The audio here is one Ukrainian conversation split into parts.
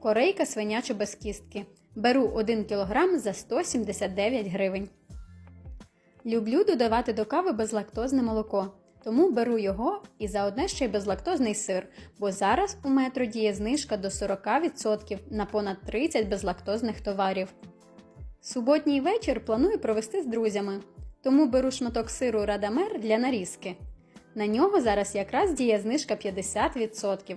корейка свиняча без кістки. Беру 1 кг за 179 гривень. Люблю додавати до кави безлактозне молоко, тому беру його і заодне ще й безлактозний сир, бо зараз у метро діє знижка до 40% на понад 30 безлактозних товарів. Суботній вечір планую провести з друзями, тому беру шматок сиру Радамер для нарізки. На нього зараз якраз діє знижка 50%,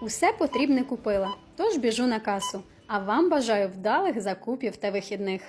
Усе потрібне купила, тож біжу на касу. А вам бажаю вдалих закупів та вихідних.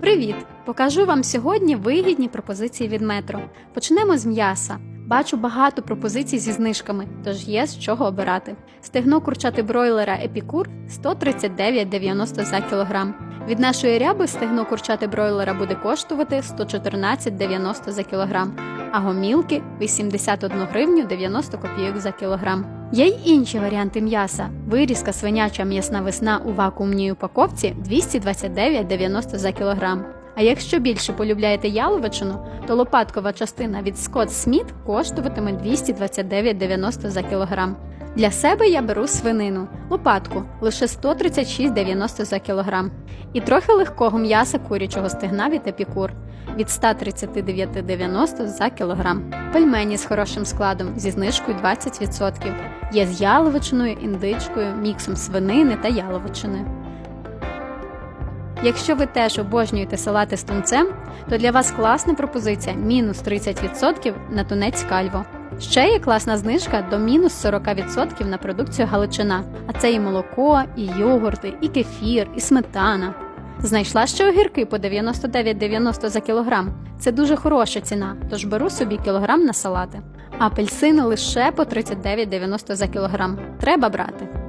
Привіт! Покажу вам сьогодні вигідні пропозиції від метро. Почнемо з м'яса. Бачу багато пропозицій зі знижками, тож є з чого обирати. Стегно курчати бройлера Епікур 139,90 за кілограм. Від нашої ряби стегно курчати бройлера буде коштувати 114,90 за кілограм, а гомілки 81 гривню 90 копійок за кілограм. Є й інші варіанти м'яса. Вирізка свиняча м'ясна весна у вакуумній упаковці 229,90 за кілограм. А якщо більше полюбляєте яловичину, то лопаткова частина від Scott Smith коштуватиме 229,90 за кілограм. Для себе я беру свинину, лопатку лише 136,90 за кілограм. І трохи легкого м'яса курячого стегна від епікур від 139,90 за кілограм. Пельмені з хорошим складом зі знижкою 20%. Є з яловичиною, індичкою, міксом свинини та яловичини. Якщо ви теж обожнюєте салати з тунцем, то для вас класна пропозиція мінус 30% на тунець кальво. Ще є класна знижка до мінус 40% на продукцію Галичина, а це і молоко, і йогурти, і кефір, і сметана. Знайшла ще огірки по 99,90 за кілограм. Це дуже хороша ціна, тож беру собі кілограм на салати. Апельсини лише по 39,90 за кілограм. Треба брати.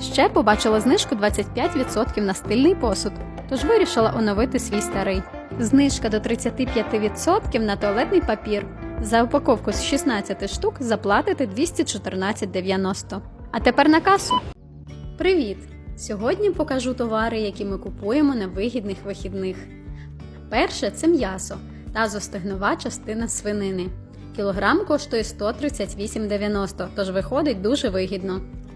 Ще побачила знижку 25% на стильний посуд, тож вирішила оновити свій старий. Знижка до 35% на туалетний папір. За упаковку з 16 штук заплатите 214,90. А тепер на касу. Привіт! Сьогодні покажу товари, які ми купуємо на вигідних вихідних. Перше це м'ясо та зостигнова частина свинини. Кілограм коштує 138,90, тож виходить дуже вигідно.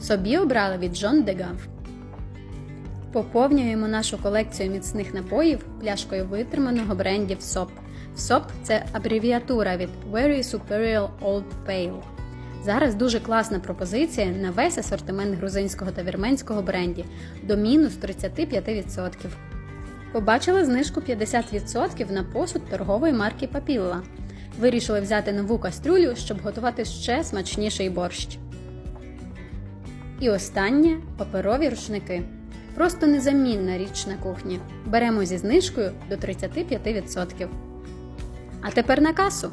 Собі обрали від Джон Дегав. Поповнюємо нашу колекцію міцних напоїв пляшкою витриманого брендів СОП. СОП це абревіатура від Very Superior Old Pale. Зараз дуже класна пропозиція на весь асортимент грузинського та вірменського бренді до мінус 35%. Побачили знижку 50% на посуд торгової марки Папілла. Вирішили взяти нову кастрюлю, щоб готувати ще смачніший борщ. І останнє паперові рушники. Просто незамінна річ на кухні. Беремо зі знижкою до 35%. А тепер на касу.